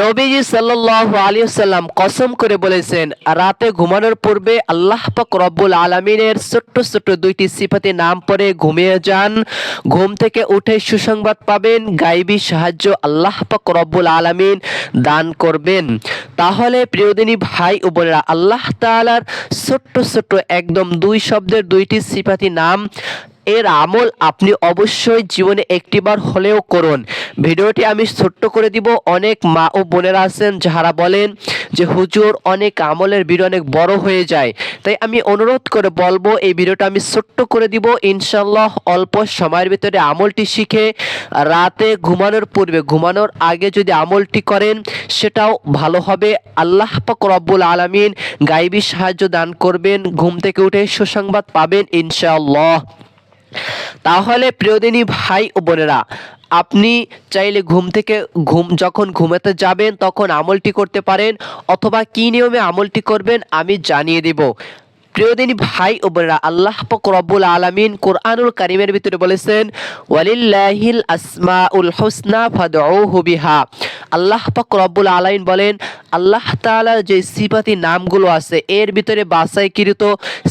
নবীজি সাল্লাল্লাহু আলাইহি সাল্লাম কসম করে বলেছেন, রাতে ঘুমানোর পূর্বে আল্লাহ পাক রব্বুল আলামিনের ছোট্ট ছোট্ট দুইটি সিফাতে নাম পরে ঘুমিয়ে যান। ঘুম থেকে উঠে সুসংবাদ পাবেন, গাইবী সাহায্য আল্লাহ পাক রব্বুল আলামিন দান করবেন। তাহলে প্রিয়দিনী ভাই ও বোনেরা, আল্লাহ তাআলার ছোট্ট ছোট্ট একদম দুই শব্দের দুইটি সিফাতি নাম এর আমল আপনি অবশ্যই জীবনে একটিবার হলেও করুন। ভিডিওটি আমি ছোট্ট করে দিব। অনেক মা ও বোনেরা আছেন যারা বলেন যে, হুজুর, অনেক আমলের ভিডিও অনেক বড় হয়ে যায়। তাই আমি অনুরোধ করে বলব, এই ভিডিওটা আমি ছোট্ট করে দিব। ইনশাল্লাহ অল্প সময়ের ভিতরে আমলটি শিখে রাতে ঘুমানোর পূর্বে, ঘুমানোর আগে যদি আমলটি করেন, সেটাও ভালো হবে। আল্লাহ পাক রব্বুল আলামিন গাইবী সাহায্য দান করবেন। ঘুম থেকে উঠে সুসংবাদ পাবেন ইনশাআল্লাহ। তাহলে প্রিয়দিনী ভাই ও বোনেরা, আপনি চাইলে ঘুম থেকে ঘুম, যখন ঘুমাতে যাবেন, তখন আমলটি করতে পারেন, অথবা কী নিয়মে আমলটি করবেন আমি জানিয়ে দেব। প্রিয়দিনী ভাই ও বোনেরা, আল্লাহ পাক রব্বুল আলামিন কোরআনুল কারিমের ভিতরে বলেছেন, ওয়ালিল্লাহিল আসমাউল হুসনা ফাদউহু বিহা। আল্লাহ পাক রব্বুল আলামিন বলেন, আল্লাহ তাআলার যে সিফাতি নামগুলো আছে, এর ভিতরে বাছাইকৃত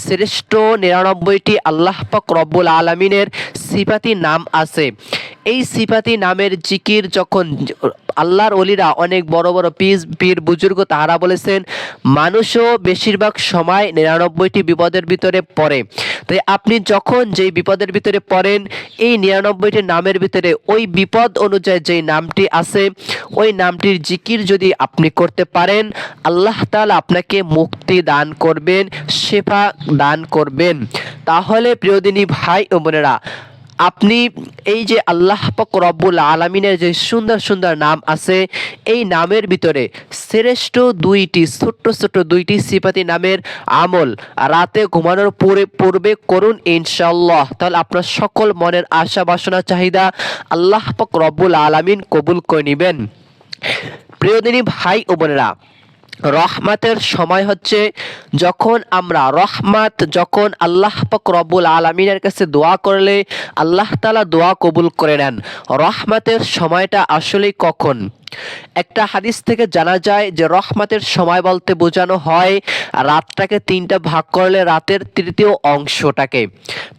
শ্রেষ্ঠ নিরানব্বইটি আল্লাহ পাক রব্বুল আলামিনের সিফাতি নাম আছে। এই সিফাতি নামের জিকির যখন আল্লাহর অলিরা অনেক বড় বড় পীর পীর, বুজুর্গ তাহারা বলেছেন, মানুষও বেশিরভাগ সময় নিরানব্বইটি বিপদের ভিতরে পড়ে। তাই আপনি যখন যেই বিপদের ভিতরে পড়েন, এই নিরানব্বইটি নামের ভিতরে ওই বিপদ অনুযায়ী যেই নামটি আছে, ওই নামটির জিকির যদি আপনি করতে পারেন, আল্লাহ তাআলা আপনাকে মুক্তি দান করবেন, শেফা দান করবেন। তাহলে প্রিয়দিনী ভাই ও বোনেরা আপনি এই যে আল্লাহ রব্বুল আলমিনের যে সুন্দর সুন্দর নাম আছে, এই নামের ভিতরে শ্রেষ্ঠ দুইটি, ছোট্ট ছোট্ট দুইটি সিপাতি নামের আমল রাতে ঘুমানোর পূর্বে পূর্বে করুন ইনশাল্লাহ তাহলে আপনার সকল মনের আশা, বাসনা, চাহিদা আল্লাহ পাক রব্বুল আলমিন কবুল করে নেবেন। প্রিয়দিনী ভাই ও বোনেরা রহমাতের সময় হচ্ছে যখন আমরা রহমাত, যখন আল্লাহ পাক রব্বুল আলমিনের কাছে দোয়া করলে, আল্লাহ তালা দোয়া কবুল করে নেন। রহমাতের সময়টা আসলে কখন? একটা হাদিস থেকে জানা যায় যে রহমাতের সময় বলতে বোঝানো হয়, রাতটাকে তিনটা ভাগ করলে রাতের তৃতীয় অংশটাকে।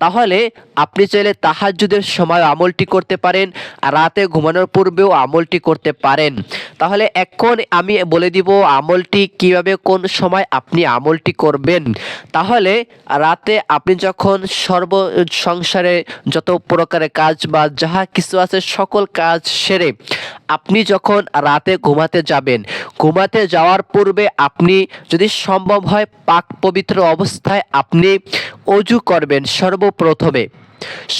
তাহলে আপনি চাইলে তাহাজ্জুদের সময় আমলটি করতে পারেন আর রাতে ঘুমানোর পূর্বেও আমলটি করতে পারেন। তাহলে এখন আমি বলে দিব আমলটি কীভাবে কোন সময় আপনি আমলটি করবেন। তাহলে রাতে আপনি যখন সর্ব সংসারে যত প্রকারের কাজ বা যাহা কিছু আছে সকল কাজ সেরে, আপনি যখন রাতে ঘুমাতে যাবেন, ঘুমাতে যাওয়ার পূর্বে আপনি যদি সম্ভব হয় পাক পবিত্র অবস্থায় আপনি অজু করবেন সর্বপ্রথমে।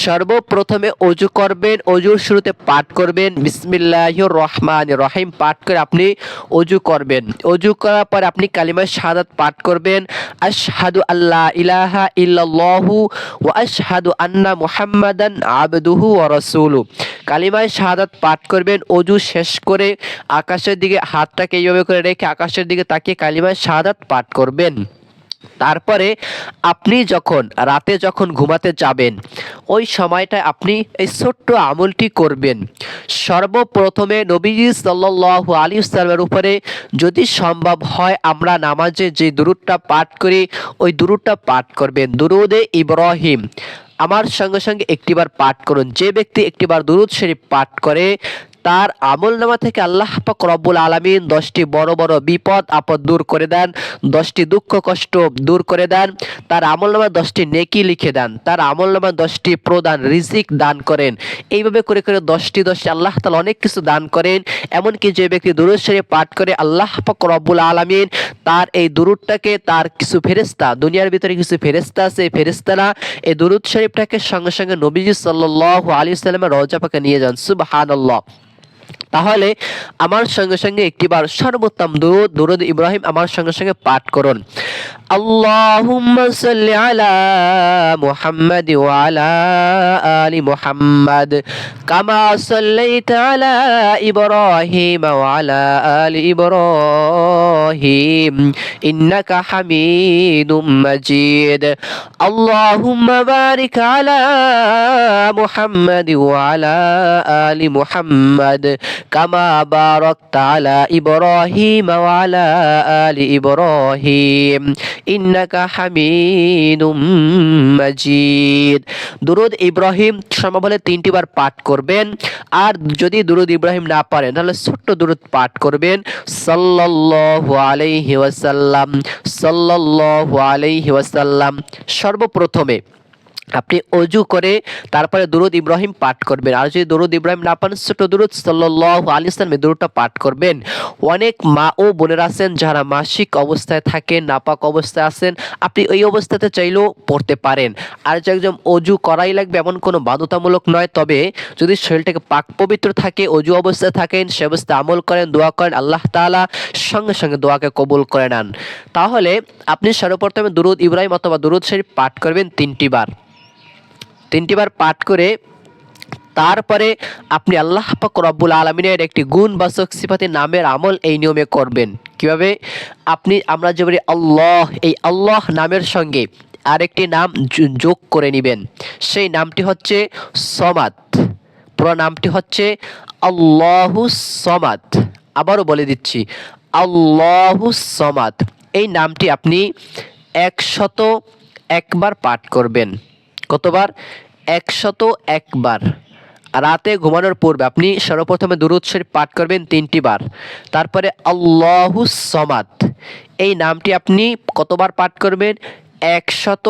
সর্বপ্রথমে অজু করবেন, অজুর শুরুতে পাঠ করবেন। বিসমিল্লাহ রহমান রহিম। পাঠ করে আপনি অজু করবেন। অজু করার পর আপনি কালিমা শাহাদাত পাঠ করবেন। আশহাদু আল্লাহ ইলাহা ইল্লাল্লাহু ওয়া আশহাদু আন্না মুহাম্মাদান আবদুহু ওয়া রাসূলু। কালিমায় শাহাদাত পাঠ করবেন, অজু শেষ করে আকাশের দিকে হাতটাকে এইভাবে করে রেখে আকাশের দিকে তাকিয়ে কালিমায় শাহাদাত পাঠ করবেন। তারপরে আপনি যখন, রাতে যখন ঘুমাতে যাবেন, ওই সময়টায় আপনি এই ছোট্ট আমলটি করবেন। সর্বপ্রথমে নবীজি সাল্লাহ আলী ইসলামের উপরে যদি সম্ভব হয়, আমরা নামাজে যে দুরুদটা পাঠ করি, ওই দুরুদটা পাঠ করবেন। দুরুদে ইব্রাহিম, আমার সঙ্গে সঙ্গে একটিবার পাঠ করুন। যে ব্যক্তি একটিবার দুরুদ শরীফ পাঠ করে তার আমল নামা থেকে আল্লাহ পাক রব্বুল আলমিন দশটি বড় বড় বিপদ, আপদ দূর করে দেন, দশটি দুঃখ, কষ্ট দূর করে দেন, তার আমল নামা দশটি নেকি লিখে দেন, তার আমল নামা দশটি প্রদান রিজিক দান করেন। এইভাবে করে করে দশটি দশটি আল্লাহ তালা অনেক কিছু দান করেন। এমনকি যে ব্যক্তি দুরুদ পাঠ করে আল্লাহ পাক রব্বুল আলমিন তার এই দুরুদটাকে তার কিছু ফেরেস্তা দুনিয়ার ভিতরে কিছু ফেরেস্তা আছে, এই ফেরেস্তারা এই দুরুদ শরীফটাকে সঙ্গে সঙ্গে নবীজি সাল্লাহ আলী সাল্লামের রজা পাকে নিয়ে যান। সুবহানাল্লাহ। তাহলে আমার সঙ্গে সঙ্গে একটিবার সর্বোত্তম দুরুদ ইব্রাহিম আমার সঙ্গে সঙ্গে পাঠ করুন। আলা মুহাম্মাদ আলা আলি মুহাম্মাদ কামা আলা আলা আলি হামিদুম আলা আলা আলি মুহাম্মাদ কামা বারাকতা আলা ইব্রাহিম ওয়া আলা আলি ইব্রাহিম, ইন্নাকা হামিদুম মাজিদ। দুরুদ ইব্রাহিম সমবলে তিনটি বার পাঠ করবেন। আর যদি দুরুদ ইব্রাহিম না পারেন, তাহলে ছোট্ট দুরুদ পাঠ করবেন। সাল্লাল্লাহু আলাইহি ওয়াসাল্লাম, সাল্লাল্লাহু আলাইহি ওয়াসাল্লাম, সর্বপ্রথমে আপনি অজু করে তারপরে দুরুদ ইব্রাহিম পাঠ করবেন। আর যদি দুরুদ ইব্রাহিম না পান, ছোট দুরুদ সাল্লাল্লাহু আলাইহি ওয়াসাল্লাম দুরুদটা পাঠ করবেন। অনেক মা ও বোনেরা আছেন যারা মাসিক অবস্থায় থাকেন, নাপাক অবস্থায় আছেন। আপনি ওই অবস্থাতে চাইলেও পড়তে পারেন। আর যে একদম অজু করাই লাগবে, এমন কোনো বাধ্যতামূলক নয়। তবে যদি শরীরটাকে পাক পবিত্র থাকে, অজু অবস্থায় থাকেন, সে অবস্থায় আমল করেন, দোয়া করেন, আল্লাহ তাআলা সঙ্গে সঙ্গে দোয়াকে কবুল করে নেন। তাহলে আপনি সর্বপ্রথমে দুরুদ ইব্রাহিম অথবা দুরুদ শরীফ পাঠ করবেন তিনটি বার। তিনটি বার পাঠ করে তারপরে আপনি আল্লাহ পাক রব্বুল আলমিনের একটি গুণবাচক সিফাতি নামের আমল এই নিয়মে করবেন। কীভাবে? আপনি আমরা যে বলি আল্লাহ, এই আল্লাহ নামের সঙ্গে আরেকটি নাম যোগ করে নেবেন। সেই নামটি হচ্ছে সমাদ। পুরো নামটি হচ্ছে আল্লাহু সমাদ। আবারও বলে দিচ্ছি, আল্লাহু সমাদ। এই নামটি আপনি একশত একবার পাঠ করবেন। কতবার? একশত একবার। রাতে ঘুমানোর পূর্বে আপনি সর্বপ্রথমে দুরুদ শরীফ পাঠ করবেন তিনটি বার তারপরে আল্লাহু সমাদ। এই নামটি আপনি কতবার পাঠ করবেন? একশত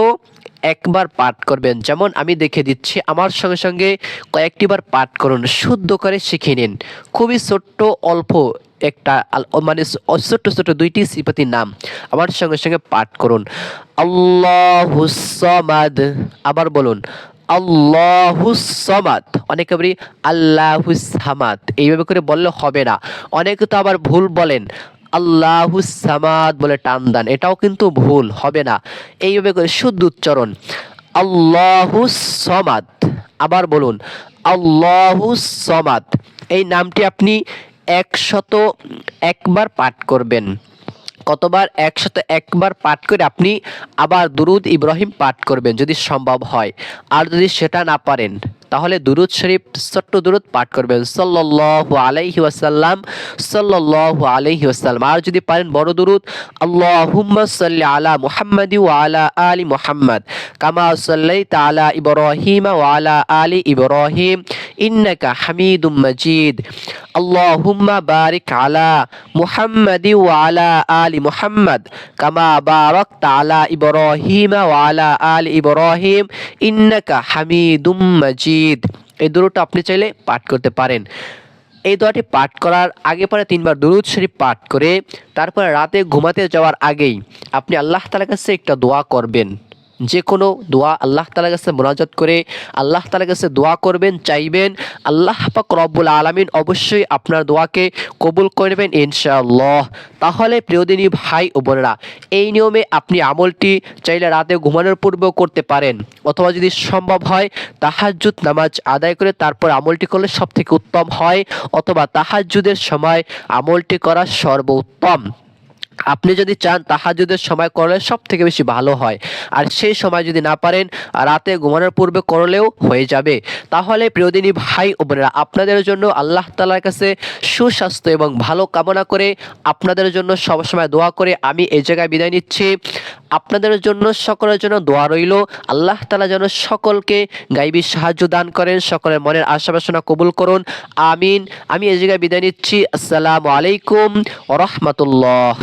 একবার পাঠ করবেন। যেমন আমি দেখে দিচ্ছি, আমার সঙ্গে সঙ্গে কয়েকটি বার পাঠ করুন। শুদ্ধ করে শিখে নিন। খুবই ছোট্ট, অল্প একটা মানে ছোট্ট ছোট্ট দুইটি সিপাতির নাম। আমার সঙ্গে সঙ্গে পাঠ করুন। আল্লাহুসমাদ আবার বলুন আল্লাহুসমাদ অনেকে বলি আল্লাহুসামাদ এইভাবে করে বললে হবে না। অনেকে তো আবার ভুল বলেন। আল্লাহুসামাদ বলে টান দেন। এটাও কিন্তু ভুল, হবে না। এইভাবে করে শুদ্ধ উচ্চারণ। আল্লাহুসমাদ আবার বলুন আল্লাহুসমাদ এই নামটি আপনি একশত একবার পাঠ করবেন। কতবার একশত একবার পাঠ করে আপনি আবার দুরুদ ইব্রাহিম পাঠ করবেন যদি সম্ভব হয়। আর যদি সেটা না পারেন, তাহলে দুরুদ শরীফ, ছোট্ট দুরুদ পাঠ করবেন। সাল্লাল্লাহু আলাইহি ওয়াসাল্লাম, সাল্লাল্লাহু আলাইহি ওয়াসাল্লাম। আর যদি পারেন বড় দুরুদ, আল্লাহুম্মা সাল্লি আলা মুহাম্মাদি ওয়া আলা আলি মুহাম্মাদ। কামা সাল্লাইতা আলা ইব্রাহিম ওয়া আলা আলি ইব্রাহিম। ইন্নাকা হামিদুম মাজিদ। আল্লাহুম্মা বারিক আলা মুহাম্মাদি ওয়া আলা আলি মুহাম্মাদ। কামা বারাকতা আলা ইব্রাহিম ওয়া আলা আলি ইব্রাহিম। ইন্নাকা হামিদুম মাজিদ। এই দুটোটা আপনি চাইলে পাঠ করতে পারেন। এই দোয়াটি পাঠ করার আগে পরে তিনবার দুরুদ শরীফ পাঠ করে তারপরে রাতে ঘুমাতে যাওয়ার আগেই আপনি আল্লাহ তালার কাছে একটা দোয়া করবেন। যে কোনো দোয়া আল্লাহ তালার কাছে মোনাজাত করে আল্লাহ তালার কাছে দোয়া করবেন, চাইবেন, আল্লাহ পাক রব্বুল আলমিন অবশ্যই আপনার দোয়াকে কবুল করবেন ইনশাআল্লাহ। তাহলে প্রিয়দিনী ভাই ও বোনেরা, এই নিয়মে আপনি আমলটি চাইলে রাতে ঘুমানোর পূর্বেও করতে পারেন। অথবা যদি সম্ভব হয়, তাহাজ্জুদ নামাজ আদায় করে তারপর আমলটি করলে সব থেকে উত্তম হয়, অথবা তাহাজ্জুদের সময় আমলটি করা সর্বোত্তম। আপনি যদি চান তাহাজুদের সময় করলে সব থেকে বেশি ভালো হয়। আর সেই সময় যদি না পারেন, রাতে ঘুমানোর পূর্বে করলেও হয়ে যাবে। তাহলে প্রিয়দিনী ভাই ও বোনেরা, আপনাদের জন্য আল্লাহ তালার কাছে সুস্বাস্থ্য এবং ভালো কামনা করে আপনাদের জন্য সবসময় দোয়া করে আমি এই জায়গায় বিদায় নিচ্ছি। আপনাদের জন্য সকলের জন্য দোয়া রইল। আল্লাহ তালা যেন সকলকে গাইবী সাহায্য দান করেন, সকলের মনের আশা বাসনা কবুল করুন। আমিন। আমি এই জায়গায় বিদায় নিচ্ছি। আসসালামু আলাইকুম ওরহমতুল্লাহ